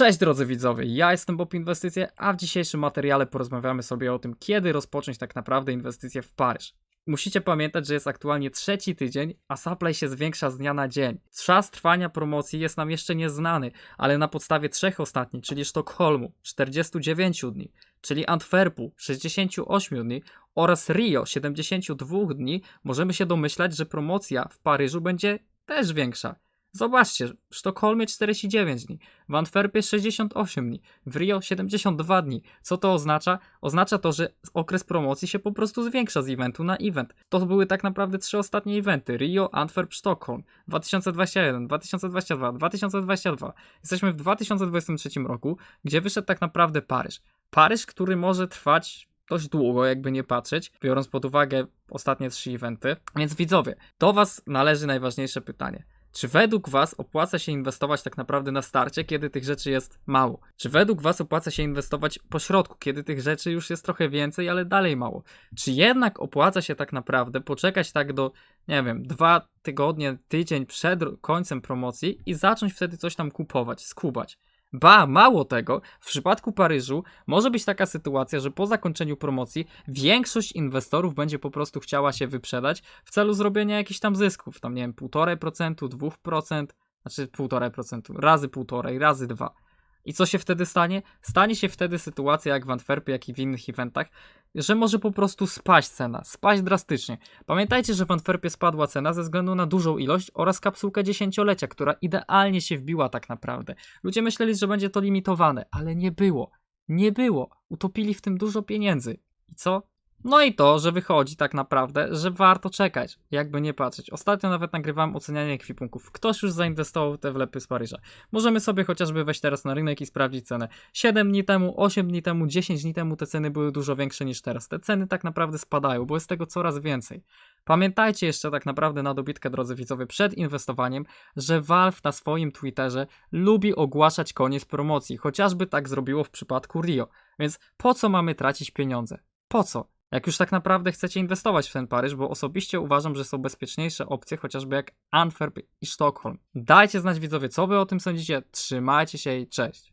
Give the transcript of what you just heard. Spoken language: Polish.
Cześć drodzy widzowie, ja jestem Bob Inwestycje, a w dzisiejszym materiale porozmawiamy sobie o tym, kiedy rozpocząć tak naprawdę inwestycje w Paryż. Musicie pamiętać, że jest aktualnie trzeci tydzień, a supply się zwiększa z dnia na dzień. Czas trwania promocji jest nam jeszcze nieznany, ale na podstawie trzech ostatnich, czyli Sztokholmu 49 dni, czyli Antwerpu 68 dni oraz Rio 72 dni, możemy się domyślać, że promocja w Paryżu będzie też większa. Zobaczcie, w Sztokholmie 49 dni, w Antwerpie 68 dni, w Rio 72 dni. Co to oznacza? Oznacza to, że okres promocji się po prostu zwiększa z eventu na event. To były tak naprawdę trzy ostatnie eventy: Rio, Antwerp, Sztokholm 2021, 2022, 2022. Jesteśmy w 2023 roku, gdzie wyszedł tak naprawdę Paryż. Paryż, który może trwać dość długo, jakby nie patrzeć, biorąc pod uwagę ostatnie trzy eventy. Więc widzowie, do Was należy najważniejsze pytanie. Czy według Was opłaca się inwestować tak naprawdę na starcie, kiedy tych rzeczy jest mało? Czy według Was opłaca się inwestować po środku, kiedy tych rzeczy już jest trochę więcej, ale dalej mało? Czy jednak opłaca się tak naprawdę poczekać tak do, nie wiem, dwa tygodnie, tydzień przed końcem promocji i zacząć wtedy coś tam kupować, skubać? Ba, mało tego, w przypadku Paryżu może być taka sytuacja, że po zakończeniu promocji większość inwestorów będzie po prostu chciała się wyprzedać w celu zrobienia jakichś tam zysków, tam nie wiem, 1,5%, 2%, znaczy 1,5%, razy 1,5, razy 2. I co się wtedy stanie? Stanie się wtedy sytuacja jak w Antwerpie, jak i w innych eventach, że może po prostu spaść cena, spaść drastycznie. Pamiętajcie, że w Antwerpie spadła cena ze względu na dużą ilość oraz kapsułkę dziesięciolecia, która idealnie się wbiła tak naprawdę. Ludzie myśleli, że będzie to limitowane, ale nie było. Nie było. Utopili w tym dużo pieniędzy. I co? No i to, że wychodzi tak naprawdę, że warto czekać, jakby nie patrzeć. Ostatnio nawet nagrywałem ocenianie ekwipunków. Ktoś już zainwestował te wlepy z Paryża. Możemy sobie chociażby wejść teraz na rynek i sprawdzić cenę. 7 dni temu, 8 dni temu, 10 dni temu te ceny były dużo większe niż teraz. Te ceny tak naprawdę spadają, bo jest tego coraz więcej. Pamiętajcie jeszcze tak naprawdę na dobitkę, drodzy widzowie, przed inwestowaniem, że Valve na swoim Twitterze lubi ogłaszać koniec promocji, chociażby tak zrobiło w przypadku Rio. Więc po co mamy tracić pieniądze? Po co? Jak już tak naprawdę chcecie inwestować w ten Paryż, bo osobiście uważam, że są bezpieczniejsze opcje, chociażby jak Antwerp i Sztokholm. Dajcie znać widzowie, co wy o tym sądzicie. Trzymajcie się i cześć.